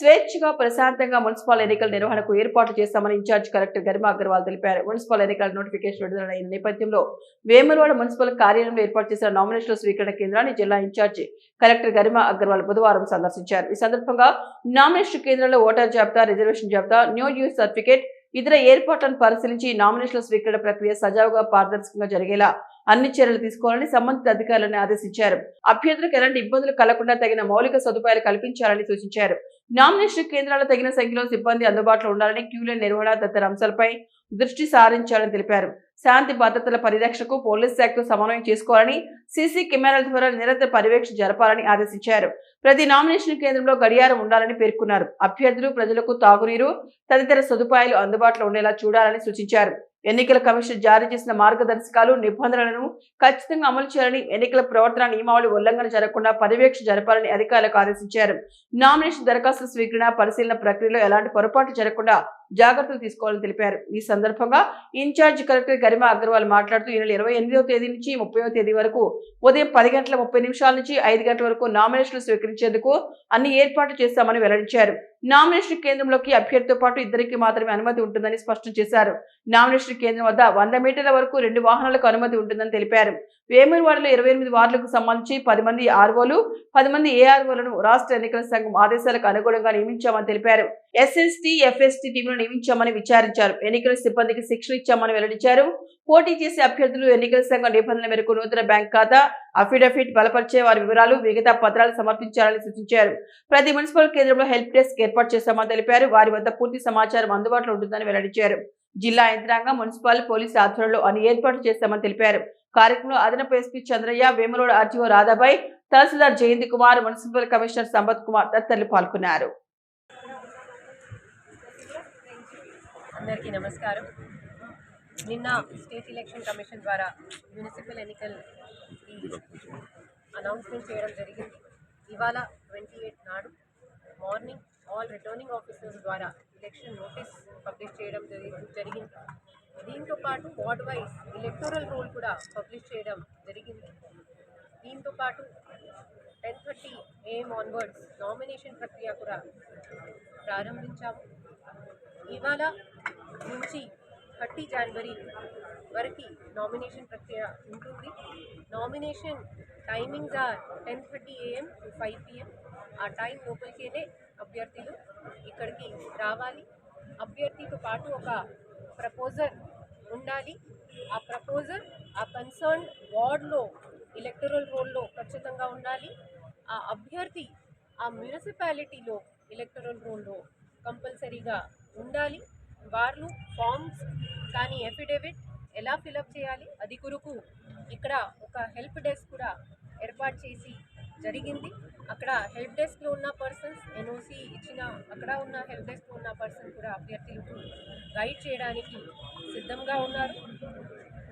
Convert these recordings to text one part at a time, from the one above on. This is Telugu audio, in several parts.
స్వేచ్ఛగా ప్రశాంతంగా మున్సిపల్ ఎన్నికల నిర్వహణకు ఏర్పాట్లు చేస్తామని ఇన్ఛార్జ్ కలెక్టర్ గరిమా అగర్వాల్ తెలిపారు. మున్సిపల్ ఎన్నికల నోటిఫికేషన్ విడుదలైన నేపథ్యంలో వేములవాడ మున్సిపల్ కార్యాలయంలో ఏర్పాటు చేసిన నామినేషన్ల స్వీకరణ కేంద్రాన్ని జిల్లా ఇన్ఛార్జి కలెక్టర్ గరిమా అగర్వాల్ బుధవారం సందర్శించారు. ఈ సందర్భంగా నామినేషన్ కేంద్రంలో ఓటర్ జాబితా రిజర్వేషన్ జాబితా న్యూ యూజ్ సర్టిఫికేట్ ఇతర ఏర్పాట్లను పరిశీలించి నామినేషన్ల స్వీకరణ ప్రక్రియ సజావుగా పారదర్శకంగా జరిగేలా అన్ని చర్యలు తీసుకోవాలని సంబంధిత అధికారులను ఆదేశించారు. అభ్యర్థులకు ఎలాంటి ఇబ్బందులు కలగకుండా తగిన మౌలిక సదుపాయాలు కల్పించాలని సూచించారు. నామినేషన్ కేంద్రాల తగిన సంఖ్యలో సిబ్బంది అందుబాటులో ఉండాలని క్యూలైన్ నిర్వహణ తదితర అంశాలపై దృష్టి సారించాలని తెలిపారు. శాంతి భద్రతల పరిరక్షణకు పోలీస్ శాఖతో సమన్వయం చేసుకోవాలని సీసీ కెమెరాల ద్వారా నిరంతర పర్యవేక్షణ జరపాలని ఆదేశించారు. ప్రతి నామినేషన్ కేంద్రంలో గడియారం ఉండాలని పేర్కొన్నారు. అభ్యర్థులు ప్రజలకు తాగునీరు తదితర సదుపాయాలు అందుబాటులో ఉండేలా చూడాలని సూచించారు. ఎన్నికల కమిషన్ జారీ చేసిన మార్గదర్శకాలు నిబంధనలను ఖచ్చితంగా అమలు చేయాలని ఎన్నికల ప్రవర్తన నియమావళి ఉల్లంఘన జరగకుండా పర్యవేక్షణ జరపాలని అధికారులకు ఆదేశించారు. నామినేషన్ దరఖాస్తు స్వీకరణ పరిశీలన ప్రక్రియలో ఎలాంటి పొరపాటు జరగకుండా జాగ్రత్తలు తీసుకోవాలని తెలిపారు. ఈ సందర్భంగా ఇన్ఛార్జ్ కలెక్టర్ గరిమా అగర్వాల్ మాట్లాడుతూ ఈ నెల ఇరవై ఎనిమిదవ తేదీ నుంచి ముప్పైవ తేదీ వరకు ఉదయం పది గంటల ముప్పై నిమిషాల నుంచి ఐదు గంటల వరకు నామినేషన్లు స్వీకరించేందుకు అన్ని ఏర్పాట్లు చేస్తామని వెల్లడించారు. నామినేషన్ కేంద్రంలోకి అభ్యర్థితో పాటు ఇద్దరికి మాత్రమే అనుమతి ఉంటుందని స్పష్టం చేశారు. నామినేషన్ కేంద్రం వద్ద వంద మీటర్ల వరకు రెండు వాహనాలకు అనుమతి ఉంటుందని తెలిపారు. వేమూరువాడలో ఇరవై ఎనిమిది వార్డులకు సంబంధించి పది మంది ఆర్ఓలు పది మంది ఏఆర్ఓలను రాష్ట్ర ఎన్నికల సంఘం ఆదేశాలకు అనుగుణంగా నియమించామని తెలిపారు. ఎస్ఎస్టీ ఎఫ్ఎస్టీ టీంను నియమించామని విచారించారు. ఎన్నికల సిబ్బందికి శిక్షణ ఇచ్చామని వెల్లడించారు. పోటీ చేసే అభ్యర్థులు ఎన్నికల సంఘం నిబంధనల మేరకు నూతన బ్యాంక్ ఖాతా అఫిడవిట్ బలపరిచే వారి వివరాలు మిగతా పత్రాలు సమర్పించాలని సూచించారు. ప్రతి మున్సిపల్ కేంద్రంలో హెల్ప్ డెస్క్ ఏర్పాటు చేస్తామని తెలిపారు. వారి వద్ద పూర్తి సమాచారం అందుబాటులో ఉంటుందని వెల్లడించారు. జిల్లా యంత్రాంగం మున్సిపల్ పోలీసు ఆధ్వర్యంలో అన్ని ఏర్పాట్లు చేస్తామని తెలిపారు. కార్యక్రమంలో అదనపు ఎస్పీ చంద్రయ్య వేములోడ్ ఆర్టీఓ రాధాబాయ్ తహసీల్దార్ జయంతి కుమార్ మున్సిపల్ కమిషనర్ సంపత్ కుమార్ తదితరులు పాల్గొన్నారు. అందరికీ నమస్కారం. నిన్న స్టేట్ ఎలక్షన్ కమిషన్ ద్వారా మున్సిపల్ ఎన్నికల్ అనౌన్స్మెంట్ చేయడం జరిగింది. ఇవాళ ట్వంటీ ఎయిట్ నాడు మార్నింగ్ ఆల్ రిటర్నింగ్ ఆఫీసర్స్ ద్వారా ఎలక్షన్ నోటీస్ పబ్లిష్ చేయడం జరిగి- జరిగింది. దీంతో పాటు వార్డ్ వైజ్ ఎలక్టోరల్ రోల్ కూడా పబ్లిష్ చేయడం జరిగింది. దీంతో పాటు ten thirty AM onwards nomination ప్రక్రియ కూడా ప్రారంభించాము. ఇవాళ నుంచి థర్టీ జనవరి వరకు నామినేషన్ ప్రక్రియ ఉంటుంది. Nomination timings are ten thirty AM to five PM ఆ టైం లోపలికేనే అభ్యర్థులు ఇక్కడికి రావాలి. అభ్యర్థితో పాటు ఒక ప్రపోజల్ ఉండాలి. ఆ ప్రపోజల్ ఆ కన్సర్న్ వార్డ్లో ఎలక్టరల్ రోల్లో ఖచ్చితంగా ఉండాలి. ఆ అభ్యర్థి ఆ మున్సిపాలిటీలో ఎలక్టరల్ రోల్లో కంపల్సరీగా ఉండాలి. వాళ్ళు ఫామ్స్ కానీ ఎఫిడేవిట్ ఎలా ఫిలప్ చేయాలి? అది కొరకు ఇక్కడ ఒక హెల్ప్ డెస్క్ కూడా ఏర్పాటు చేసి జరిగింది. అక్కడ హెల్ప్ డెస్క్లో ఉన్న పర్సన్స్ ఎన్ఓసి ఇచ్చిన అక్కడ ఉన్న హెల్ప్ డెస్క్లో ఉన్న పర్సన్ కూడా అభ్యర్థులకు గైడ్ చేయడానికి సిద్ధంగా ఉన్నారు.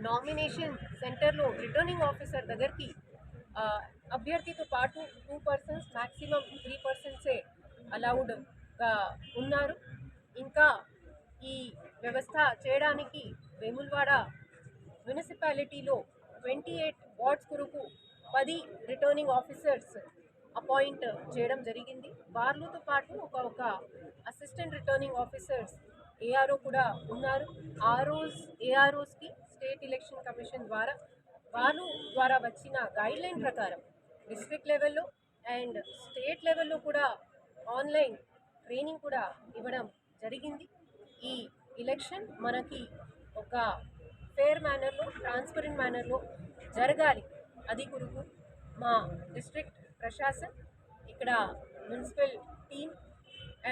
నామినేషన్ సెంటర్లో రిటర్నింగ్ ఆఫీసర్ దగ్గరికి అభ్యర్థితో పాటు టూ పర్సన్స్ మ్యాక్సిమం త్రీ పర్సన్సే అలౌడ్గా ఉన్నారు. ఇంకా ఈ వ్యవస్థ చేయడానికి వేములవాడ మున్సిపాలిటీలో ట్వంటీ ఎయిట్ వార్డ్స్ కొరకు పది రిటర్నింగ్ ఆఫీసర్స్ అపాయింట్ చేయడం జరిగింది. వార్లతో పాటు ఒక ఒక అసిస్టెంట్ రిటర్నింగ్ ఆఫీసర్స్ ఏఆర్ఓ కూడా ఉన్నారు. ఆర్ఓస్ ఏఆర్ఓస్కి స్టేట్ ఎలక్షన్ కమిషన్ ద్వారా వారు ద్వారా వచ్చిన గైడ్లైన్ ప్రకారం డిస్ట్రిక్ట్ లెవెల్లో అండ్ స్టేట్ లెవెల్లో కూడా ఆన్లైన్ ట్రైనింగ్ కూడా ఇవ్వడం జరిగింది. ఈ ఎలక్షన్ మనకి ఒక ఫేర్ మేనర్లో ట్రాన్స్పరెంట్ మేనర్లో జరగాలి. అది కొరకు మా డిస్ట్రిక్ట్ ప్రశాసన్ ఇక్కడ municipal team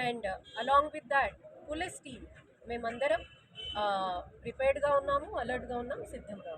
and along with that police team మేమందరం ప్రిపేర్డ్గా ఉన్నాము అలర్ట్గా ఉన్నాము సిద్ధంగా